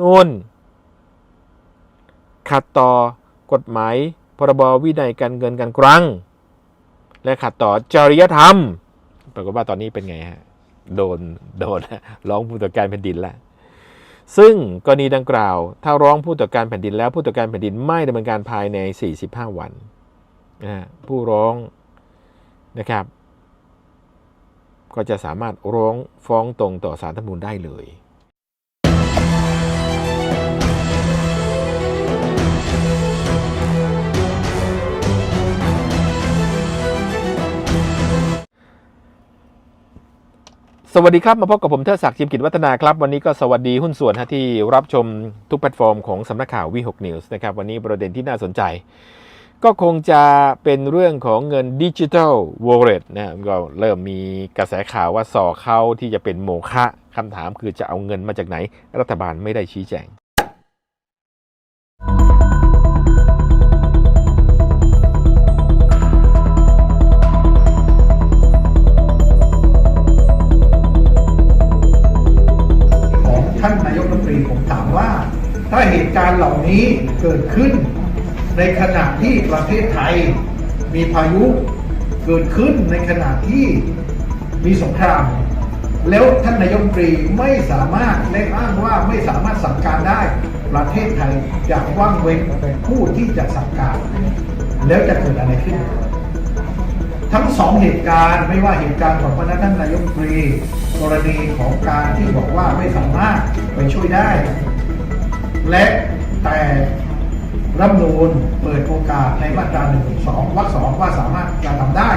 นูนขัดต่อกฎหมายพรบวินัยการเงินการคลัง และขัดต่อจริยธรรม ปรากฏว่าตอนนี้เป็นไงฮะ โดน โดนร้องผู้ตรวจการแผ่นดินแล้วซึ่งกรณีดังกล่าว ถ้าร้องผู้ตรวจการแผ่นดินแล้วผู้ตรวจการแผ่นดินไม่ดำเนินการภายใน 45 วันนะผู้ร้องนะครับ ก็จะสามารถร้องฟ้องตรงต่อศารธรรมนูญได้เลย สวัสดีครับ มาพบกับผมเทิดศักดิ์ชิมกิจวัฒนาครับ วันนี้ก็สวัสดีหุ้นส่วนที่รับชมทุกแพลตฟอร์มของสำนักข่าววีหกนิวส์นะครับ วันนี้ประเด็นที่น่าสนใจ ก็คงจะเป็นเรื่องของเงินดิจิทัลวอลเล็ตนะก็เริ่มมีกระแสข่าวว่าส่อเข้าที่จะเป็นโมฆะคำถามคือจะเอาเงินมาจากไหน รัฐบาลไม่ได้ชี้แจง การณ์เหล่านี้เกิดขึ้น ในขณะที่ประเทศไทยมีพายุเกิดขึ้นในขณะที่มีสงคราม แล้วท่านนายกรัฐมนตรีไม่สามารถเล่อ้างว่าไม่สามารถสั่งการได้ ประเทศไทยจะว่างเว้นผู้ที่จะสั่งการ แล้วจะเกิดอะไรขึ้น ทั้งสองเหตุการณ์ไม่ว่าเหตุการณ์ของพนักท่านนายกรัฐมตรีกรณีของการที่บอกว่าไม่สามารถไปช่วยได้ และแต่รัฐธรรมนูญเปิดโอกาสในมาตรา1นึสองวรรคสองว่าสามารถจะทำได้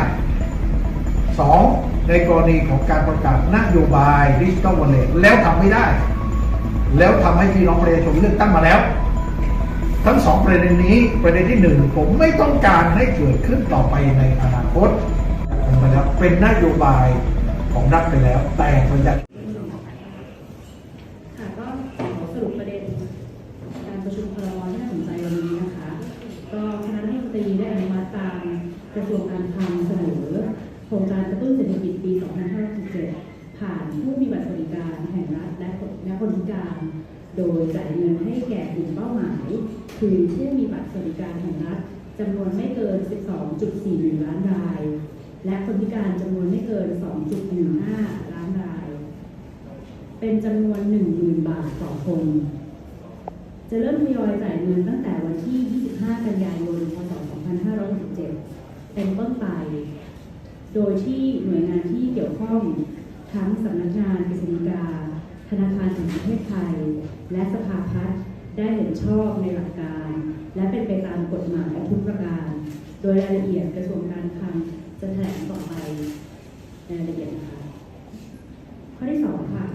สองในกรณีของการประกาศนโยบายดิจิทัลวอลเล็ตแล้วทำไม่ได้ แล้วทำให้พี่น้องประชาชนเลือกตั้งมาแล้ว ทั้งสองประเด็นนี้ประเด็นที่หนึ่งผมไม่ต้องการให้เกิดขึ้นต่อไปในอนาคตผมไปแล้วเป็นนโยบายของรัฐไปแล้วแต่ประหยัดค่ะก็ขอสรุปประเด็นการประชุมครมที่น่าสนใจวันนี้นะคะ ก็คณะรัฐมนตรีได้อนุมัติตาม กระทรวงการคลังเสนอโครงการกระตุ้นเศรษฐกิจปี 2567 ผ่านผู้มีบัตรสวัสดิการแห่งรัฐและและคนพิการ โดยจ่ายเงินให้แก่กลุ่มเป้าหมาย คือผู้มีบัตรสวัสดิการแห่งรัฐจำนวนไม่เกิน 12.41 ล้านราย และคนพิการจำนวนไม่เกิน 2.15 ล้านราย เป็นจำนวน 10,000 บาทต่อคนจะเริ่มทยอยจ่ายเงินตั้งแต่วันที่ 25 กันยายน พศ 2567 เป็นต้นไป โดยที่หน่วยงานที่เกี่ยวข้องทั้งสำนักงานกฤษฎีกา ธนาคารแห่งประเทศไทย และสภาพัฒน์ได้เห็นชอบในหลักการ และเป็นไปตามกฎหมายทุกประการ โดยรายละเอียดกระทรวงการคลังจะแถลงต่อไปในรายละเอียดนะคะข้อที่สองค่ะ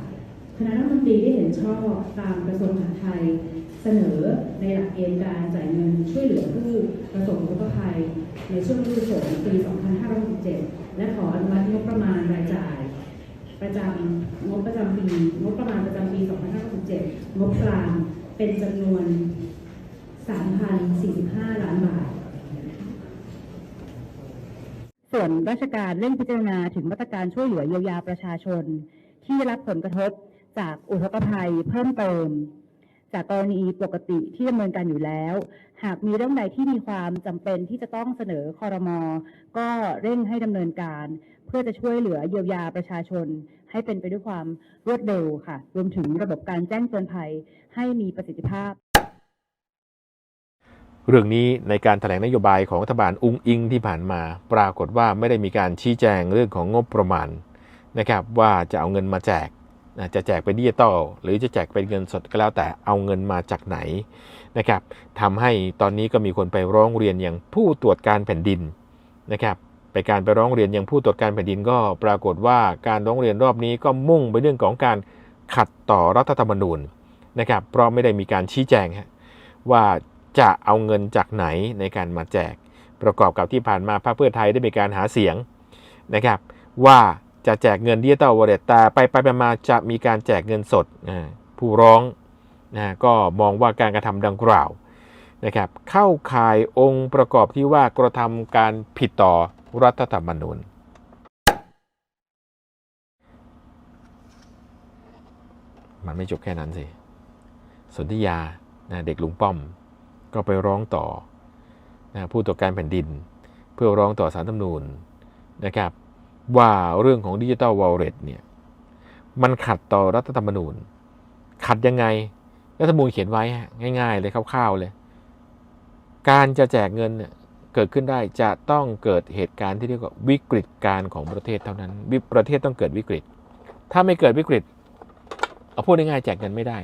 คณะรัฐมนตรีได้เห็นชอบตามกระทรวงมหาดไทย เสนอในหลักเกณฑ์การจ่ายเงินช่วยเหลือผู้ประสบอุทกภัย ในช่วงฤดูฝนปี 2567 และขออนุมัติงบประมาณรายจ่าย ประจำงบประจำปีงบประมาณประจำปี 2567 งบกลางเป็นจำนวน 3,045 ล้านบาทส่วนราชการเร่งพิจารณาถึงมาตรการช่วยเหลือเยียวยาประชาชน ที่ได้รับผลกระทบ จากอุทกภัยเพิ่มเติม จากกรณีปกติที่ดำเนินการอยู่แล้ว หากมีเรื่องใดที่มีความจำเป็นที่จะต้องเสนอคอรมอก็เร่งให้ดำเนินการ เพื่อจะช่วยเหลือเยียวยาประชาชน ให้เป็นไปด้วยความรวดเร็วค่ะ รวมถึงระบบการแจ้งเตือนภัยให้มีประสิทธิภาพเรื่องนี้ในการถแถลงนโยบายของรัฐบาลอุงอิงที่ผ่านมา ปรากฏว่าไม่ได้มีการชี้แจงเรื่องของงบประมาณนะครับว่าจะเอาเงินมาแจก จะแจกเป็นดิจิตอลหรือจะแจกเป็นเงินสดก็แล้วแต่เอาเงินมาจากไหนนะครับทำให้ตอนนี้ก็มีคนไปร้องเรียนอย่างผู้ตรวจการแผ่นดินนะครับไปการไปร้องเรียนอย่างผู้ตรวจการแผ่นดินก็ปรากฏว่าการร้องเรียนรอบนี้ก็มุ่งไปเรื่องของการขัดต่อรัฐธรรมนูญนะครับเพราะไม่ได้มีการชี้แจงว่าจะเอาเงินจากไหนในการมาแจก ประกอบกับที่ผ่านมาพรรคเพื่อไทยได้มีการหาเสียงนะครับว่า จะแจกเงินดิจิตอลวอลเล็ตแต่ไปไปมาจะมีการแจกเงินสดผู้ร้องนะก็มองว่าการกระทำดังกล่าวนะครับเข้าข่ายองค์ประกอบที่ว่ากระทำการผิดต่อรัฐธรรมนูญ มันไม่จบแค่นั้นสิสนธิยานะเด็กลุงป้อม ก็ไปร้องต่อนะผู้ตรวจการแผ่นดิน เพื่อร้องต่อสารธรรมนูญนะครับ ว่าเรื่องของดิจิ t a ลวอลเล็ตเนี่ยมันขัดต่อรัฐธรรมนูญ ขัดยังไง รัฐธรรมนูญเขียนไว้ง่าย ๆ เลยคร่าวๆเลย การจะแจกเงินเนี่ยเกิดขึ้นได้จะต้องเกิดเหตุการณ์ที่เรียกว่าวิกฤตการณ์ของประเทศเท่านั้นวิประเทศต้องเกิดวิกฤต ถ้าไม่เกิดวิกฤตเอาพูดง่ายๆแจกเงินไม่ได้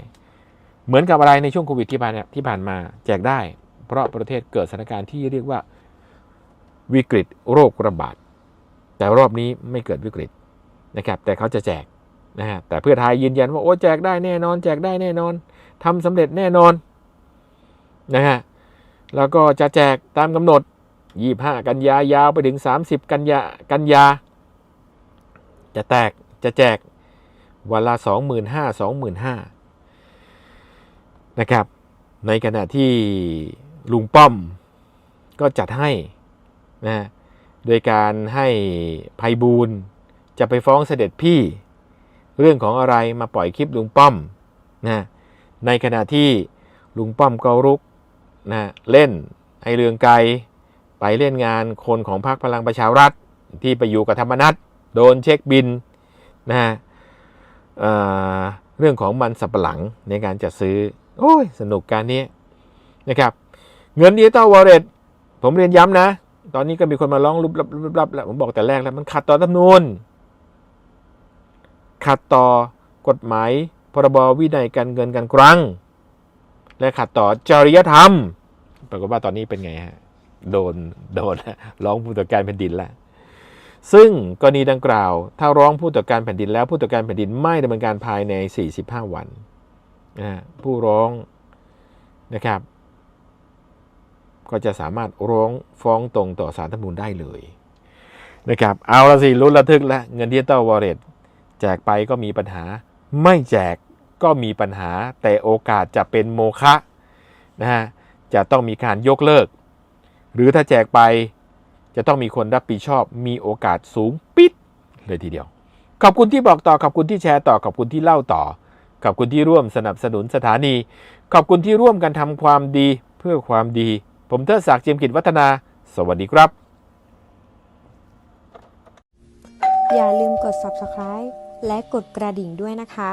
เหมือนกับอะไรในช่วงโควิดที่ผ่านเนี่ยที่ผ่านมาแจกได้ เพราะประเทศเกิดสถานการณ์ที่เรียกว่าวิกฤตโรคระบาด แต่รอบนี้ไม่เกิดวิกฤตนะครับ แต่เขาจะแจกนะฮะแต่เพื่อไทยยืนยันว่าโอ้แจกได้แน่นอน แจกได้แน่นอนทำสำเร็จแน่นอนนะฮะแล้วก็จะแจกตามกำหนด 25 กันยายาวไปถึง 30 กันยากันยา จะแตกจะแจกวันละ25,000 25,000นะครับ ในขณะที่ลุงป้อมก็จัดให้นะ โดยการให้ภัยบูลจะไปฟ้องเสด็จพี่ เรื่องของอะไรมาปล่อยคลิปลุงป้อมนะในขณะที่ลุงป้อมก็รุกนะเล่นไอเรืองไกรไปเล่นงานคนของพรรคพลังประชารัฐที่ไปอยู่กับธรรมนัตโดนเช็คบินนะฮะเเรื่องของมันสับปะหลังในการจัดซื้อ โอ้ย สนุกการนี้นะครับ เงินดิจิตอลวอลเล็ตผมเรียนย้ำนะ ตอนนี้ก็มีคนมาร้องรุบรับรับแล้วผมบอกแต่แรกแล้ว มันขัดต่อรัฐมนูญขัดต่อกฎหมายพรบวินัยการเงินการคลัง และขัดต่อจริยธรรม ปรากฏว่าตอนนี้เป็นไงฮะ โดนโดนร้องผู้ตรวจการแผ่นดินแล้วซึ่งกรณีดังกล่าว ถ้าร้องผู้ตรวจการแผ่นดินแล้วผู้ตรวจการแผ่นดินไม่ดำเนินการภายใน 45 วันนะผู้ร้องนะครับ ก็จะสามารถร้องฟ้องตรงต่อสารรัฐธรรมนูญได้เลยนะครับเอาละสิลุ้นระทึกแล้วเงินดิจิตอลวอลเล็ตแจกไปก็มีปัญหา ไม่แจกก็มีปัญหา แต่โอกาสจะเป็นโมฆะนะฮะจะต้องมีการยกเลิก หรือถ้าแจกไปจะต้องมีคนรับผิดชอบ มีโอกาสสูงปิดเลยทีเดียว ขอบคุณที่บอกต่อขอบคุณที่แชร์ต่อขอบคุณที่เล่าต่อ ขอบคุณที่ร่วมสนับสนุนสถานี ขอบคุณที่ร่วมกันทำความดีเพื่อความดี ผมเทิดศักดิ์เจียมกิจวัฒนา สวัสดีครับ อย่าลืมกด subscribe และกดกระดิ่งด้วยนะคะ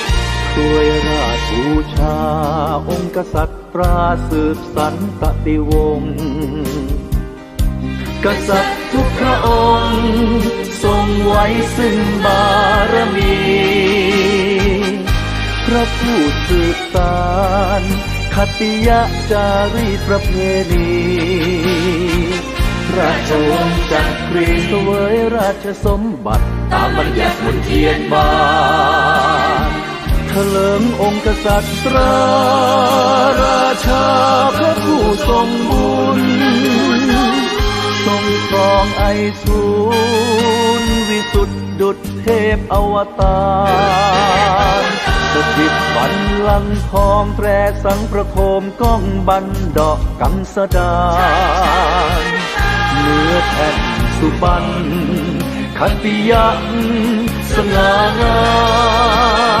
ถวยราชบูชา องค์กษัตริย์ตราสืบสันตติวงศ์กษัตริย์ทุกพระองค์ ทรงไว้ซึ่งบารมี พระผู้สืบสารคติยะจารีประเพณีราชวงศ์จักรีเสวยราชสมบัติ ตามบัญญัติมนเทียนบาน เถลิงองค์กษัตริย์ราราชาพระผู้ทรงบุญ ทรงครองไอสูรวิสุทธิดุจเทพอวตารสถิตบันลังทองแตรสังประโคมก้องบันดอกกังสดานเนื้อแผ่นสุบันคติยังสง่างามประน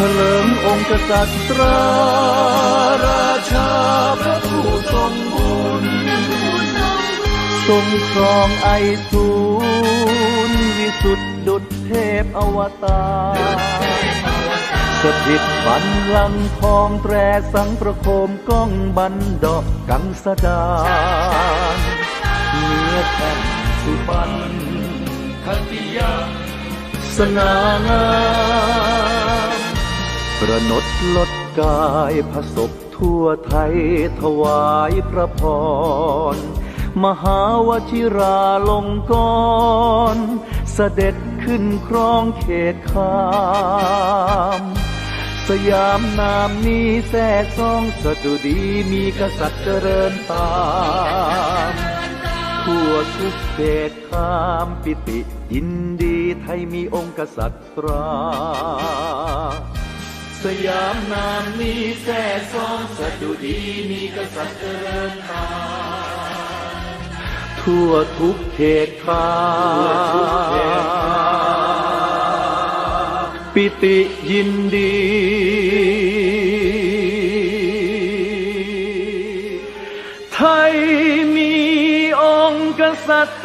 ถลิงองค์กษัตริย์ราชาพระผู้ทรงบุญทรงครองไอทูลวิสุทธิดุจเทพอวตารสถิตบันลังทองแตรสังประโคมก้องบันดอกกังสดานเนื้อแผ่นสุพรรณคติยาสง่างา ประนดลดกายผสบทั่วไทยถวายพระพร มหาวชิราลงกรณ์เสด็จขึ้นครองเขตขามสยามนามนี้แท้ซองสดุดีมีกษัตริย์เจริญตามทั่วทุกเขตขามปิติยินดีไทยมีองค์กษัตริย์ตรา สยามนามนี้แท้ซองสดุดีมีกษัตริย์เจริญตาทั่วทุกเขตขาปิติยินดี ไทยมีองค์กษัตริย์